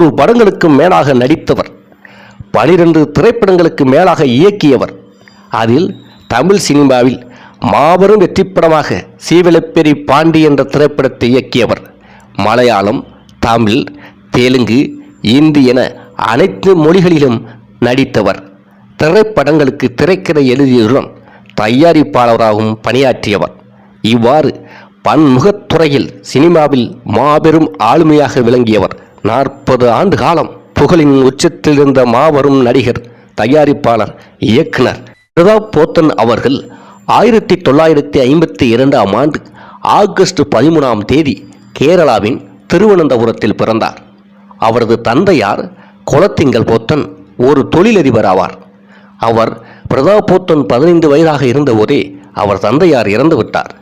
நூறு படங்களுக்கு மேலாக நடித்தவர் பனிரெண்டு திரைப்படங்களுக்கு மேலாக இயக்கியவர். அதில் தமிழ் சினிமாவில் மாபெரும் வெற்றிப்படமாக சீவலப்பெரி பாண்டி என்ற திரைப்படத்தை இயக்கியவர். மலையாளம் தமிழ் தெலுங்கு இந்தி என அனைத்து மொழிகளிலும் நடித்தவர். திரைப்படங்களுக்கு திரைக்கதை எழுதியதுடன் தயாரிப்பாளராகவும் பணியாற்றியவர். இவ்வாறு பன்முகத்துறையில் சினிமாவில் மாபெரும் ஆளுமையாக விளங்கியவர். நாற்பது ஆண்டு காலம் புகழின் உச்சத்தில் இருந்த மாபெரும் நடிகர் தயாரிப்பாளர் இயக்குனர் பிரதாப் போத்தன் அவர்கள் ஆயிரத்தி தொள்ளாயிரத்தி ஐம்பத்தி இரண்டாம் ஆண்டு ஆகஸ்ட் பதிமூணாம் தேதி கேரளாவின் திருவனந்தபுரத்தில் பிறந்தார். அவரது தந்தையார் குலத்திங்கல் போத்தன் ஒரு தொழிலதிபர் ஆவார். அவர் பிரதாப் போத்தன் பதினைந்து வயதாக இருந்தபோதே அவர் தந்தையார் இறந்து விட்டார்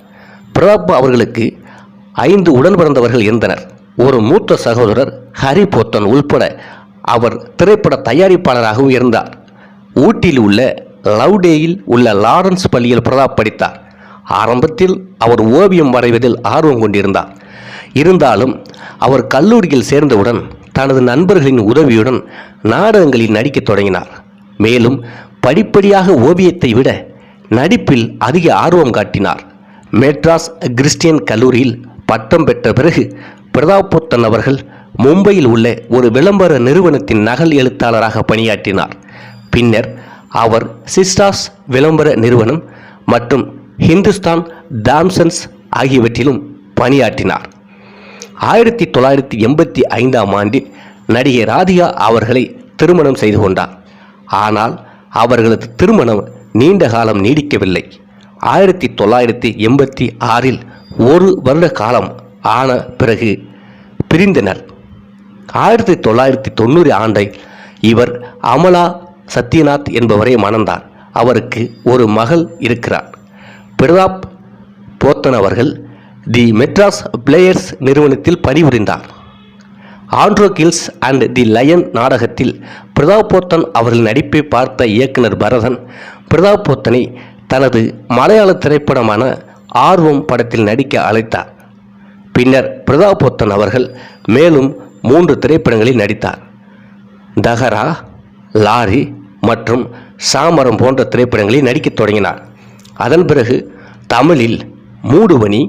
பிரதாப் அவர்களுக்கு ஐந்து உடன் பிறந்தவர்கள் இருந்தனர். ஒரு மூத்த சகோதரர் ஹரி போத்தன் உள்பட அவர் திரைப்பட தயாரிப்பாளராகவும் இருந்தார். ஊட்டியில் உள்ள லவ்டேயில் உள்ள லாரன்ஸ் பள்ளியில் பிரதாப் படித்தார். ஆரம்பத்தில் அவர் ஓவியம் வரைவதில் ஆர்வம் கொண்டிருந்தார். இருந்தாலும் அவர் கல்லூரியில் சேர்ந்தவுடன் தனது நண்பர்களின் உதவியுடன் நாடகங்களில் நடிக்கத் தொடங்கினார். மேலும் படிப்படியாக ஓவியத்தை விட நடிப்பில் அதிக ஆர்வம் காட்டினார். மெட்ராஸ் கிறிஸ்டியன் கல்லூரியில் பட்டம் பெற்ற பிறகு பிரதாப்புத்தன் அவர்கள் மும்பையில் உள்ள ஒரு விளம்பர நிறுவனத்தின் நகல் எழுத்தாளராக பணியாற்றினார். பின்னர் அவர் சிஸ்டாஸ் விளம்பர நிறுவனம் மற்றும் ஹிந்துஸ்தான் தாம்சன்ஸ் ஆகியவற்றிலும் பணியாற்றினார். ஆயிரத்தி தொள்ளாயிரத்தி எண்பத்தி ஐந்தாம் ஆண்டில் நடிகை ராதிகா அவர்களை திருமணம் செய்து கொண்டார். ஆனால் அவர்களது திருமணம் நீண்ட காலம் நீடிக்கவில்லை. ஆயிரத்தி தொள்ளாயிரத்தி எண்பத்தி ஆறில் ஒரு வருட காலம் ஆன பிறகு பிரிந்தனர். ஆயிரத்தி தொள்ளாயிரத்தி தொண்ணூறு ஆண்டை இவர் அமலா சத்யநாத் என்பவரை மணந்தார். அவருக்கு ஒரு மகள் இருக்கிறார். பிரதாப் போத்தன் அவர்கள் தி மெட்ராஸ் பிளேயர்ஸ் நிறுவனத்தில் பணிபுரிந்தார். Androcles and the lion நாடகத்தில் பிரதாப் போத்தன் அவர்கள் நடிப்பை பார்த்த இயக்குனர் பரதன் பிரதாப் போத்தனை தனது மலையாள திரைப்படமான ஆர்வம் படத்தில் நடிக்க அழைத்தார். பின்னர் பிரதாப் அவர்கள் மேலும் மூன்று திரைப்படங்களில் நடித்தார். தகரா லாரி மற்றும் சாமரம் போன்ற திரைப்படங்களில் நடிக்கத் தொடங்கினார். அதன் பிறகு தமிழில் மூடுவனி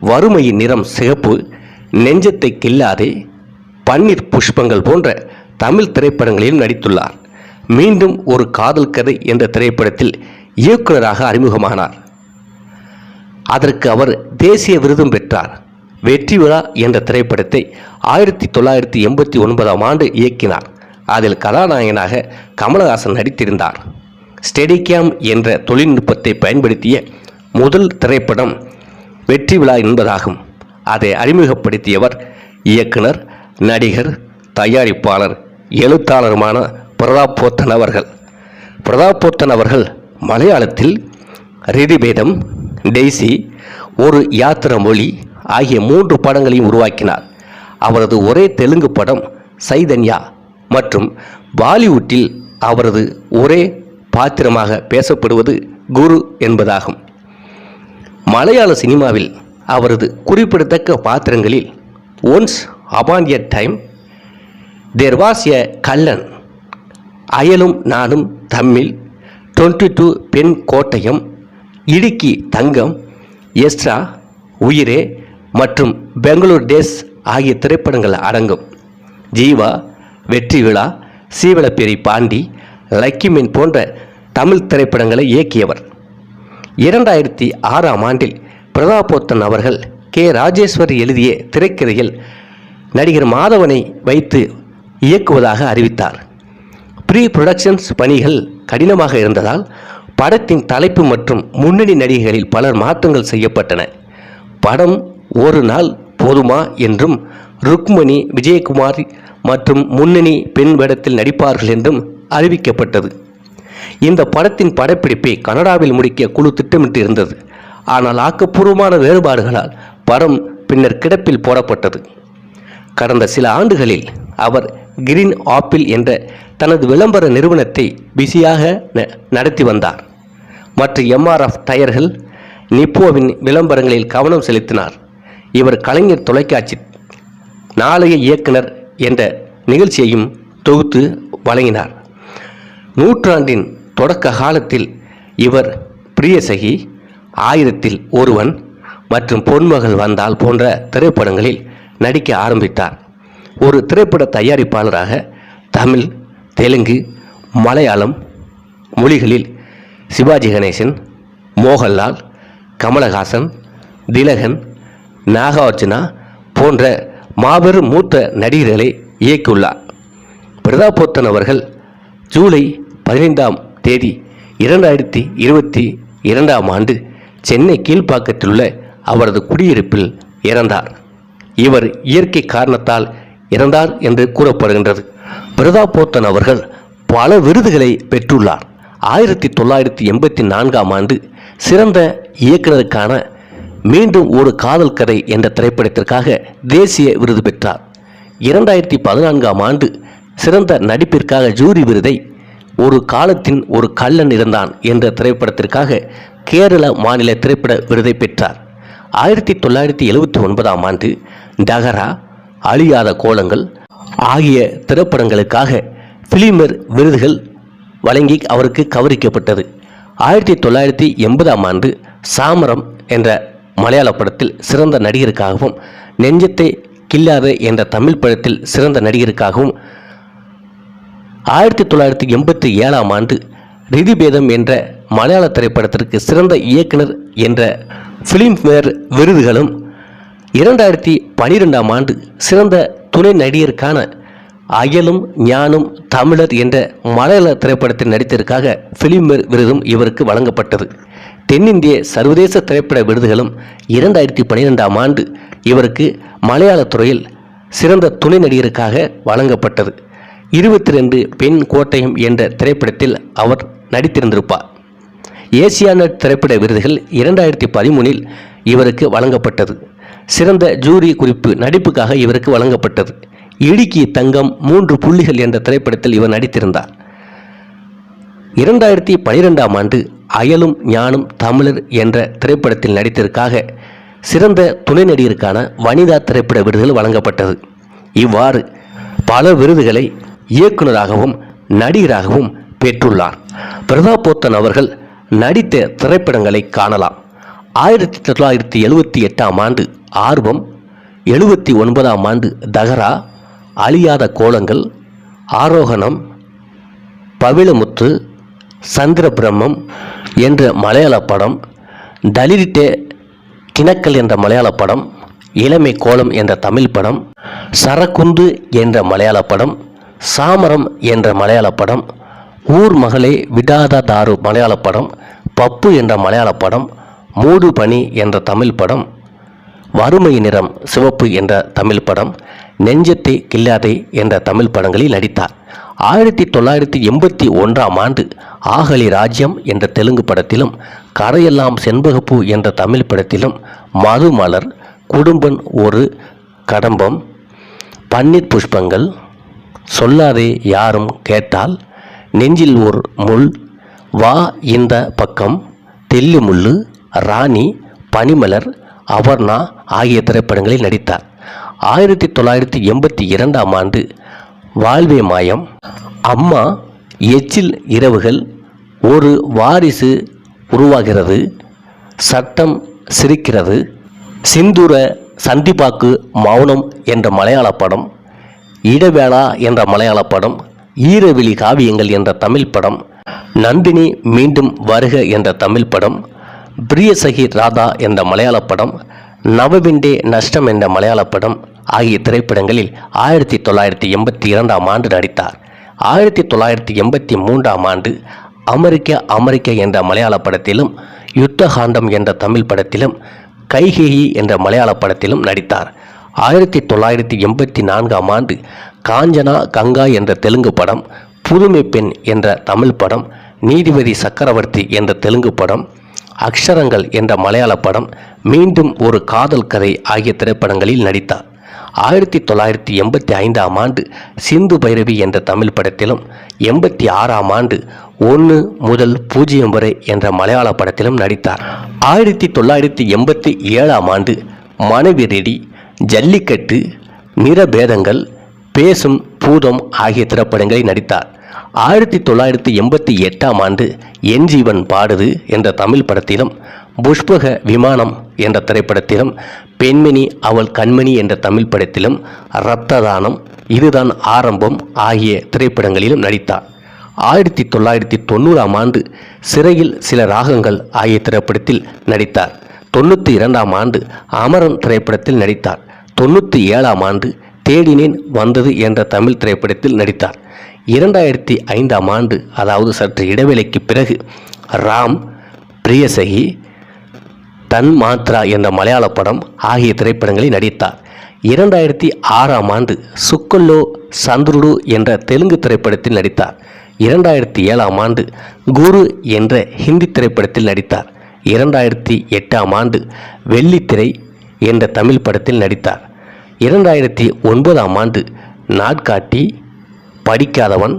வறுமையின் நிறம் சிகப்பு நெஞ்சத்தை கில்லாதே பன்னீர் புஷ்பங்கள் போன்ற தமிழ் திரைப்படங்களிலும் நடித்துள்ளார். மீண்டும் ஒரு காதல் கதை என்ற திரைப்படத்தில் இயக்குனராக அறிமுகமானார். அதற்கு அவர் தேசிய விருதும் பெற்றார். வெற்றி விழா என்ற திரைப்படத்தை ஆயிரத்தி தொள்ளாயிரத்தி எண்பத்தி ஒன்பதாம் ஆண்டு இயக்கினார். அதில் கதாநாயகனாக கமலஹாசன் நடித்திருந்தார். ஸ்டெடிகேம் என்ற தொழில்நுட்பத்தை பயன்படுத்திய முதல் திரைப்படம் வெற்றி விழா என்பதாகும். அதை அறிமுகப்படுத்தியவர் இயக்குனர் நடிகர் தயாரிப்பாளர் எழுத்தாளருமான பிரதாப் போத்தன் அவர்கள். பிரதாப் போத்தன் அவர்கள் மலையாளத்தில் ரிதிபேதம் டெய்சி ஒரு யாத்திர மொழி ஆகிய மூன்று படங்களையும் உருவாக்கினார். அவரது ஒரே தெலுங்கு படம் சைதன்யா மற்றும் பாலிவுட்டில் அவரது ஒரே பாத்திரமாக பேசப்படுவது குரு என்பதாகும். மலையாள சினிமாவில் அவரது குறிப்பிடத்தக்க பாத்திரங்களில் once upon a time there was a Kallan அயலும் நானும் தம்மில் டுவெண்ட்டி டூ பெண் கோட்டயம் இடுக்கி தங்கம் எஸ்ட்ரா உயிரே மற்றும் பெங்களூர் டேஸ் ஆகிய திரைப்படங்கள் அடங்கும். ஜீவா வெற்றி விழா சீவலப்பேரி பாண்டி லக்கிமின் போன்ற தமிழ் திரைப்படங்களை இயக்கியவர். இரண்டாயிரத்தி ஆறாம் ஆண்டில் பிரதாபோத்தன் அவர்கள் கே. ராஜேஸ்வரி எழுதிய திரைக்கதையில் நடிகர் மாதவனை வைத்து இயக்குவதாக அறிவித்தார். ப்ரீ புரொடக்ஷன்ஸ் பணிகள் கடினமாக இருந்ததால் படத்தின் தலைப்பு மற்றும் முன்னணி நடிகைகளில் பலர் மாற்றங்கள் செய்யப்பட்டன. படம் ஒரு நாள் போதுமா என்றும் ருக்மணி விஜயகுமார் மற்றும் முன்னணி பெண் வேடத்தில் நடிப்பார்கள் என்றும் அறிவிக்கப்பட்டது. இந்த படத்தின் படப்பிடிப்பை கனடாவில் முடிக்க குழு திட்டமிட்டு இருந்தது ஆனால் ஆக்கப்பூர்வமான வேறுபாடுகளால் படம் பின்னர் கிடப்பில் போடப்பட்டது. கடந்த சில ஆண்டுகளில் அவர் கிரீன் ஆப்பிள் என்ற தனது விளம்பர நிறுவனத்தை பிஸியாக ந- நடத்தி வந்தார். மற்ற எம்ஆர்எஃப் டயர்கள் நிப்போவின் விளம்பரங்களில் கவனம் செலுத்தினார். இவர் கலைஞர் தொலைக்காட்சி நாளைய இயக்குனர் என்ற நிகழ்ச்சியையும் தொகுத்து வழங்கினார். நூற்றாண்டின் தொடக்க காலத்தில் இவர் பிரியசகி ஆயிரத்தில் ஒருவன் மற்றும் பொன்மகள் வந்தால் போன்ற திரைப்படங்களில் நடிக்க ஆரம்பித்தார். ஒரு திரைப்பட தயாரிப்பாளராக தமிழ் தெலுங்கு மலையாளம் மொழிகளில் சிவாஜி கணேசன் மோகன்லால் கமலஹாசன் திலகன் நாகார்ஜுனா போன்ற மாபெரும் மூத்த நடிகர்களை இயக்கியுள்ளார். பிரதாபோத்தன் அவர்கள் ஜூலை பதினைந்தாம் தேதி இரண்டாயிரத்தி இருபத்தி இரண்டாம் ஆண்டு சென்னை கீழ்ப்பாக்கத்திலுள்ள அவரது குடியிருப்பில் இறந்தார். இவர் இயற்கை காரணத்தால் இறந்தார் என்று கூறப்படுகின்றது. பிரதாபோத்தன் அவர்கள் பல விருதுகளை பெற்றுள்ளார். ஆயிரத்தி தொள்ளாயிரத்தி எண்பத்தி நான்காம் ஆண்டு சிறந்த இயக்குனருக்கான மீண்டும் ஒரு காதல் கதை என்ற திரைப்படத்திற்காக தேசிய விருது பெற்றார். இரண்டாயிரத்தி பதினான்காம் ஆண்டு சிறந்த நடிப்பிற்காக ஜூரி விருதை ஒரு காலத்தின் ஒரு கள்ளன் இருந்தான் என்ற திரைப்படத்திற்காக கேரள மாநில திரைப்பட விருதை பெற்றார். ஆயிரத்தி தொள்ளாயிரத்தி எழுபத்தி ஒன்பதாம் ஆண்டு டகரா அழியாத கோலங்கள் ஆகிய திரைப்படங்களுக்காக பிலிமர் விருதுகள் வழங்கி அவருக்கு கவரிக்கப்பட்டது ஆயிரத்தி தொள்ளாயிரத்தி எண்பதாம் ஆண்டு சாமரம் என்ற மலையாள படத்தில் சிறந்த நடிகருக்காகவும் நெஞ்சத்தை கில்லாது என்ற தமிழ் படத்தில் சிறந்த நடிகருக்காகவும் ஆயிரத்தி தொள்ளாயிரத்தி எண்பத்தி ஏழாம் ஆண்டு ரிதிபேதம் என்ற மலையாள திரைப்படத்திற்கு சிறந்த இயக்குனர் என்ற ஃபிலிம்ஃபேர் விருதுகளும் இரண்டாயிரத்தி பனிரெண்டாம் ஆண்டு சிறந்த துணை நடிகருக்கான அயலும் ஞானும் தமிழர் என்ற மலையாள திரைப்படத்தில் நடித்ததற்காக ஃபிலிம்ஃபேர் விருதும் இவருக்கு வழங்கப்பட்டது. தென்னிந்திய சர்வதேச திரைப்பட விருதுகளும் இரண்டாயிரத்தி பன்னிரெண்டாம் ஆண்டு இவருக்கு மலையாள துறையில் சிறந்த துணை நடிகருக்காக வழங்கப்பட்டது. இருபத்தி ரெண்டு பெண் கோட்டயம் என்ற திரைப்படத்தில் அவர் நடித்திருந்திருப்பார். ஏசியானட் திரைப்பட விருதுகள் இரண்டாயிரத்தி பதிமூனில் இவருக்கு வழங்கப்பட்டது. சிறந்த ஜூரி குறிப்பு நடிப்புக்காக இவருக்கு வழங்கப்பட்டது. இடுக்கி தங்கம் மூன்று புள்ளிகள் என்ற திரைப்படத்தில் இவர் நடித்திருந்தார். இரண்டாயிரத்தி பனிரெண்டாம் ஆண்டு அயலும் ஞானும் தமிழர் என்ற திரைப்படத்தில் நடித்ததற்காக சிறந்த துணை நடிகருக்கான வனிதா திரைப்பட விருதுகள் வழங்கப்பட்டது. இவ்வாறு பல விருதுகளை இயக்குனராகவும் நடிகராகவும் பெற்றுள்ளார். பிரதாபோத்தன் அவர்கள் நடித்த திரைப்படங்களை காணலாம். ஆயிரத்தி தொள்ளாயிரத்தி எழுவத்தி எட்டாம் ஆண்டு ஆர்வம் எழுபத்தி ஒன்பதாம் ஆண்டு தகரா அழியாத கோலங்கள் ஆரோகணம் பவிழமுத்து சந்திர பிரம்மம் என்ற மலையாள படம் தலிரிட்டே கிணக்கல் என்ற மலையாள படம் இளமை கோலம் என்ற தமிழ் படம் சரக்குந்து என்ற மலையாள படம் சாமரம் என்ற மலையாள படம் ஊர் மகளே விடாத தாரு மலையாள படம் பப்பு என்ற மலையாள படம் மூடு பனி என்ற தமிழ் படம் வறுமை நிறம் சிவப்பு என்ற தமிழ் படம் நெஞ்சத்தை கில்லாதே என்ற தமிழ் படங்களில் நடித்தார். ஆயிரத்தி தொள்ளாயிரத்தி எண்பத்தி ஒன்றாம் ஆண்டு ஆகலி ராஜ்யம் என்ற தெலுங்கு படத்திலும் கரையெல்லாம் செண்பகப்பூ என்ற தமிழ் படத்திலும் மதுமலர் குடும்பன் ஒரு கடம்பம் பன்னீர் புஷ்பங்கள் சொல்லாதே யாரும் கேட்டால் நெஞ்சில் ஒரு முள் வா இந்த பக்கம் தெல்லி முள்ளு ராணி பனிமலர் அவர்னா ஆகிய திரைப்படங்களில் நடித்தார். ஆயிரத்தி தொள்ளாயிரத்தி எண்பத்தி இரண்டாம் ஆண்டு வாழ்வே மாயம். அம்மா எச்சில் இரவுகள் ஒரு வாரிசு உருவாகிறது. சட்டம் சிரிக்கிறது. சிந்துர சந்திப்பாக்கு மௌனம் என்ற மலையாள படம் இடவேளா என்ற மலையாள படம் ஈரவெளி காவியங்கள் என்ற தமிழ் படம் நந்தினி மீண்டும் வருக என்ற தமிழ் படம் பிரியசகி ராதா என்ற மலையாள படம் நவவிண்டே நஷ்டம் என்ற மலையாள படம் ஆகிய திரைப்படங்களில் ஆயிரத்தி தொள்ளாயிரத்தி எண்பத்தி இரண்டாம் ஆண்டு நடித்தார். ஆயிரத்தி தொள்ளாயிரத்தி எண்பத்தி மூன்றாம் ஆண்டு அமெரிக்க அமெரிக்க என்ற மலையாள படத்திலும் யுத்தகாண்டம் என்ற தமிழ் படத்திலும் கைகேயி என்ற மலையாள படத்திலும் நடித்தார். ஆயிரத்தி தொள்ளாயிரத்தி எண்பத்தி நான்காம் ஆண்டு காஞ்சனா கங்கா என்ற தெலுங்கு படம் புதுமை பெண் என்ற தமிழ் படம் நீதிபதி சக்கரவர்த்தி என்ற தெலுங்கு படம் அக்ஷரங்கள் என்ற மலையாள படம் மீண்டும் ஒரு காதல் கதை ஆகிய திரைப்படங்களில் நடித்தார். ஆயிரத்தி தொள்ளாயிரத்தி எண்பத்தி ஐந்தாம் ஆண்டு சிந்து பைரவி என்ற தமிழ் படத்திலும் எண்பத்தி ஆறாம் ஆண்டு ஒன்று முதல் பூஜ்ஜியம் வரை என்ற மலையாள படத்திலும் நடித்தார். ஆயிரத்தி தொள்ளாயிரத்தி எண்பத்தி ஏழாம் ஆண்டு மனைவி ரெடி ஜல்லிக்கட்டு நிறபேதங்கள் பேசும் பூதம் ஆகிய திரைப்படங்களில் நடித்தார். ஆயிரத்தி தொள்ளாயிரத்தி எண்பத்தி எட்டாம் ஆண்டு என் ஜீவன் பாடுது என்ற தமிழ் படத்திலும் புஷ்பக விமானம் என்ற திரைப்படத்திலும் பெண்மணி அவள் கண்மணி என்ற தமிழ் படத்திலும் இரத்த தானம் இதுதான் ஆரம்பம் ஆகிய திரைப்படங்களிலும் நடித்தார். ஆயிரத்தி தொள்ளாயிரத்தி தொண்ணூறாம் ஆண்டு சிறையில் சில ராகங்கள் ஆகிய திரைப்படத்தில் நடித்தார். தொண்ணூற்றி இரண்டாம் ஆண்டு அமரன் திரைப்படத்தில் நடித்தார். தொண்ணூற்றி ஏழாம் ஆண்டு தேடினேன் வந்தது என்ற தமிழ் திரைப்படத்தில் நடித்தார். இரண்டாயிரத்தி ஐந்தாம் ஆண்டு அதாவது சற்று இடைவேளைக்கு பிறகு ராம் பிரியசகி தன் மாத்ரா என்ற மலையாள படம் ஆகிய திரைப்படங்களில் நடித்தார். இரண்டாயிரத்தி ஆறாம் ஆண்டு சுக்கல்லோ சந்துருடு என்ற தெலுங்கு திரைப்படத்தில் நடித்தார். இரண்டாயிரத்தி ஏழாம் ஆண்டு குரு என்ற ஹிந்தி திரைப்படத்தில் நடித்தார். இரண்டாயிரத்தி எட்டாம் ஆண்டு வெள்ளித்திரை என்ற தமிழ் படத்தில் நடித்தார். இரண்டாயிரத்தி ஒன்பதாம் ஆண்டு நாட்காட்டி படிக்காதவன்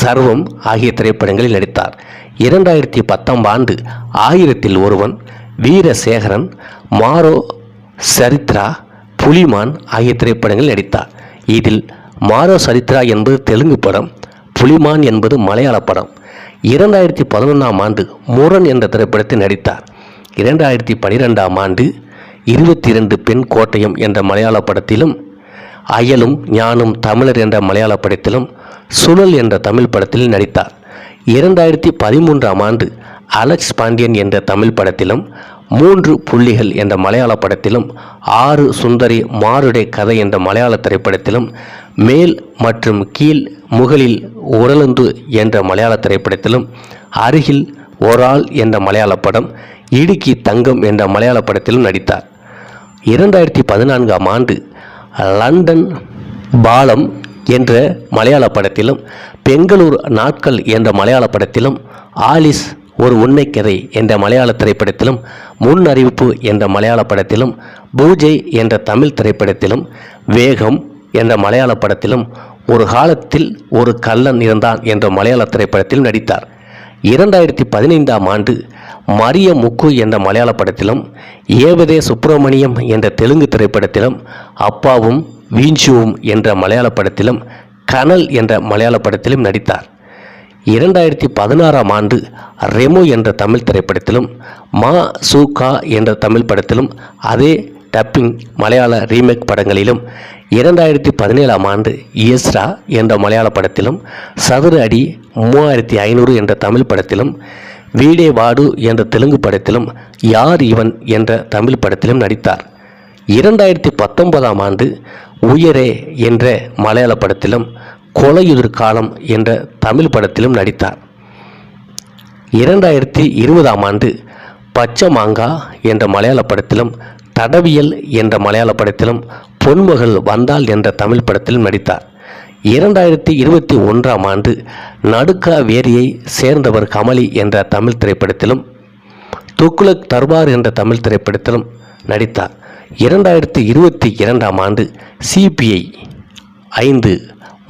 சர்வம் ஆகிய திரைப்படங்களில் நடித்தார். இரண்டாயிரத்தி பத்தாம் ஆண்டு ஆயிரத்தில் ஒருவன் வீரசேகரன் மாரோ சரித்ரா புலிமான் ஆகிய திரைப்படங்களில் நடித்தார். இதில் மாரோ சரித்ரா என்பது தெலுங்கு படம் புலிமான் என்பது மலையாள படம். இரண்டாயிரத்தி பதினொன்றாம் ஆண்டு மூரன் என்ற திரைப்படத்தில் நடித்தார். இரண்டாயிரத்தி பனிரெண்டாம் ஆண்டு இருபத்தி இரண்டு பெண் கோட்டயம் என்ற மலையாள படத்திலும் அயலும் ஞானும் தமிழர் என்ற மலையாள படத்திலும் சுழல் என்ற தமிழ் படத்தில் நடித்தார். இரண்டாயிரத்தி பதிமூன்றாம் ஆண்டு அலெக்ஸ் பாண்டியன் என்ற தமிழ் படத்திலும் மூன்று புள்ளிகள் என்ற மலையாள படத்திலும் ஆறு சுந்தரி மாருடை கதை என்ற மலையாள திரைப்படத்திலும் மேல் மற்றும் கீழ் முகலில் உரலந்து என்ற மலையாள திரைப்படத்திலும் அருகில் ஒராள் என்ற மலையாள படம் இடுக்கி தங்கம் என்ற மலையாள படத்திலும் நடித்தார். இரண்டாயிரத்தி பதினான்காம் ஆண்டு லண்டன் பாலம் என்ற மலையாள படத்திலும் பெங்களூர் நாட்கள் என்ற மலையாள படத்திலும் ஆலிஸ் ஒரு உண்மை கதை என்ற மலையாள திரைப்படத்திலும் முன் அறிவிப்பு என்ற மலையாள படத்திலும் பூஜை என்ற தமிழ் திரைப்படத்திலும் வேகம் என்ற மலையாள படத்திலும் ஒரு காலத்தில் ஒரு கள்ளன் இருந்தான் என்ற மலையாள திரைப்படத்திலும் நடித்தார். இரண்டாயிரத்தி பதினைந்தாம் ஆண்டு மரிய முக்கு என்ற மலையாள படத்திலும் ஏவதே சுப்பிரமணியம் என்ற தெலுங்கு திரைப்படத்திலும் அப்பாவும் வீஞ்சுவும் என்ற மலையாள படத்திலும் கனல் என்ற மலையாள படத்திலும் நடித்தார். இரண்டாயிரத்தி பதினாறாம் ஆண்டு ரெமோ என்ற தமிழ் திரைப்படத்திலும் மா சு கா என்ற தமிழ் படத்திலும் அதே டப்பிங் மலையாள ரீமேக் படங்களிலும் இரண்டாயிரத்தி பதினேழாம் ஆண்டு இயஸ்ரா என்ற மலையாள படத்திலும் சதுர அடி மூவாயிரத்தி ஐநூறு என்ற தமிழ் படத்திலும் வீடே வாடு என்ற தெலுங்கு படத்திலும் யார் இவன் என்ற தமிழ் படத்திலும் நடித்தார். இரண்டாயிரத்தி பத்தொன்பதாம் ஆண்டு உயரே என்ற மலையாள படத்திலும் கொலையுதிர் காலம் என்ற தமிழ் படத்திலும் நடித்தார். இரண்டாயிரத்தி இருபதாம் ஆண்டு பச்சை மாங்கா என்ற மலையாள படத்திலும் தடவியல் என்ற மலையாள படத்திலும் பொன்மகள் வந்தாள் என்ற தமிழ் படத்திலும் நடித்தார். இரண்டாயிரத்தி இருபத்தி ஒன்றாம் ஆண்டு நடுக்கா வேரியை சேர்ந்தவர் கமலி என்ற தமிழ் திரைப்படத்திலும் துக்குலக் தர்பார் என்ற தமிழ் திரைப்படத்திலும் நடித்தார். இரண்டாயிரத்தி இருபத்தி இரண்டாம் ஆண்டு சிபிஐ ஐந்து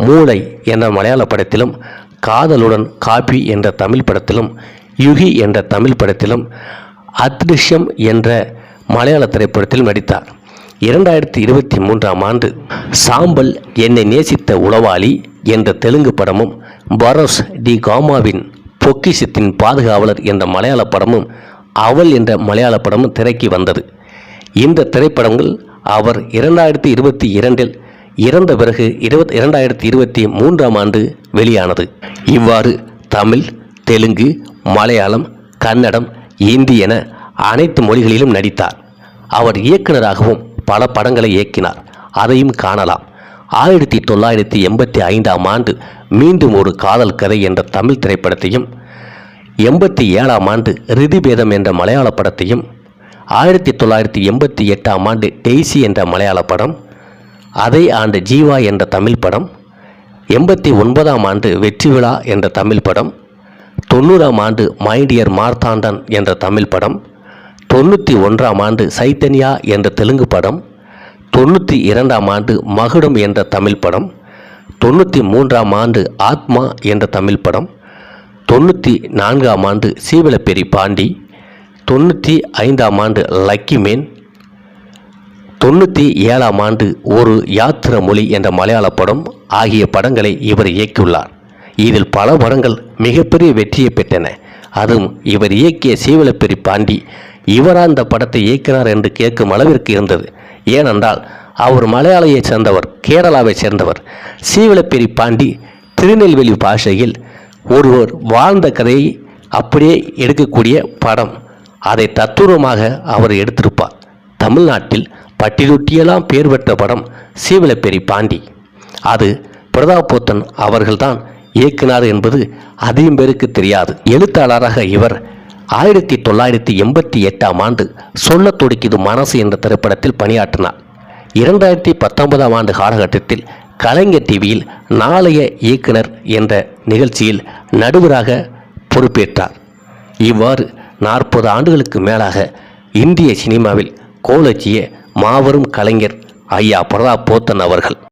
மூளை என்ற மலையாள படத்திலும் காதலுடன் காபி என்ற தமிழ் படத்திலும் யுகி என்ற தமிழ் படத்திலும் அத்ரிஷ்யம் என்ற மலையாள திரைப்படத்திலும் நடித்தார். இரண்டாயிரத்தி இருபத்தி மூன்றாம் ஆண்டு சாம்பல் என்னை நேசித்த உளவாளி என்ற தெலுங்கு படமும் பரோஸ் டி காமாவின் பொக்கிஷத்தின் பாதுகாவலர் என்ற மலையாள படமும் அவள் என்ற மலையாள படமும் திரைக்கு வந்தது. இந்த திரைப்படங்கள் அவர் இரண்டாயிரத்தி இருபத்தி இரண்டில் இறந்த பிறகு இருபத் இரண்டாயிரத்தி இருபத்தி மூன்றாம் ஆண்டு வெளியானது. இவ்வாறு தமிழ் தெலுங்கு மலையாளம் கன்னடம் இந்தி என அனைத்து மொழிகளிலும் நடித்தார். அவர் இயக்குனராகவும் பல படங்களை இயக்கினார். அதையும் காணலாம். ஆயிரத்தி தொள்ளாயிரத்தி எண்பத்தி ஐந்தாம் ஆண்டு மீண்டும் ஒரு காதல் கதை என்ற தமிழ் திரைப்படத்தையும் எண்பத்தி ஏழாம் ஆண்டு ரிதிபேதம் என்ற மலையாள படத்தையும் ஆயிரத்தி தொள்ளாயிரத்தி எண்பத்தி எட்டாம் ஆண்டு டெய்சி என்ற மலையாள படம் அதே ஆண்டு ஜீவா என்ற தமிழ் படம் எண்பத்தி ஒன்பதாம் ஆண்டு வெற்றி விழா என்ற தமிழ் படம் தொண்ணூறாம் ஆண்டு மைடியர் மார்த்தாண்டன் என்ற தமிழ் படம் தொண்ணூற்றி ஒன்றாம் ஆண்டு சைத்தன்யா என்ற தெலுங்கு படம் தொண்ணூற்றி இரண்டாம் ஆண்டு மகுடம் என்ற தமிழ் படம் தொண்ணூற்றி மூன்றாம் ஆண்டு ஆத்மா என்ற தமிழ் படம் தொண்ணூற்றி நான்காம் ஆண்டு சீவலப்பெரி பாண்டி தொண்ணூற்றி ஐந்தாம் ஆண்டு லக்கி மேன் தொண்ணூற்றி ஏழாம் ஆண்டு ஒரு யாத்திர மொழி என்ற மலையாள படம் ஆகிய படங்களை இவர் இயக்கியுள்ளார். இதில் பல படங்கள் மிகப்பெரிய வெற்றியை பெற்றன. அதுவும் இவர் இயக்கிய சீவலப்பெரி பாண்டி இவரா அந்த படத்தை இயக்கினார் என்று கேட்கும் அளவிற்கு இருந்தது. ஏனென்றால் அவர் மலையாளையைச் சேர்ந்தவர் கேரளாவைச் சேர்ந்தவர். சீவலப்பெரி பாண்டி திருநெல்வேலி பாஷையில் ஒருவர் வாழ்ந்த கதையை அப்படியே எடுக்கக்கூடிய படம். அதை தத்துவமாக அவர் எடுத்திருப்பார். தமிழ்நாட்டில் பட்டிருட்டியெல்லாம் பேர் பெற்ற படம் சீவலப்பெரி பாண்டி. அது பிரதாபோத்தன் அவர்கள்தான் இயக்குனார் என்பது அதிகம் பேருக்கு தெரியாது. எழுத்தாளராக இவர் ஆயிரத்தி தொள்ளாயிரத்தி எண்பத்தி எட்டாம் ஆண்டு சொல்ல துடிக்குது மனசு என்ற திரைப்படத்தில் பணியாற்றினார். இரண்டாயிரத்தி பத்தொன்பதாம் ஆண்டு காலகட்டத்தில் கலைஞர் டிவியில் நாளைய இயக்குனர் என்ற நிகழ்ச்சியில் நடுவராக பொறுப்பேற்றார். இவ்வாறு நாற்பது ஆண்டுகளுக்கு மேலாக இந்திய சினிமாவில் கோலச்சிய மாபெரும் கலைஞர் ஐயா பிரதாப் போத்தன் அவர்கள்.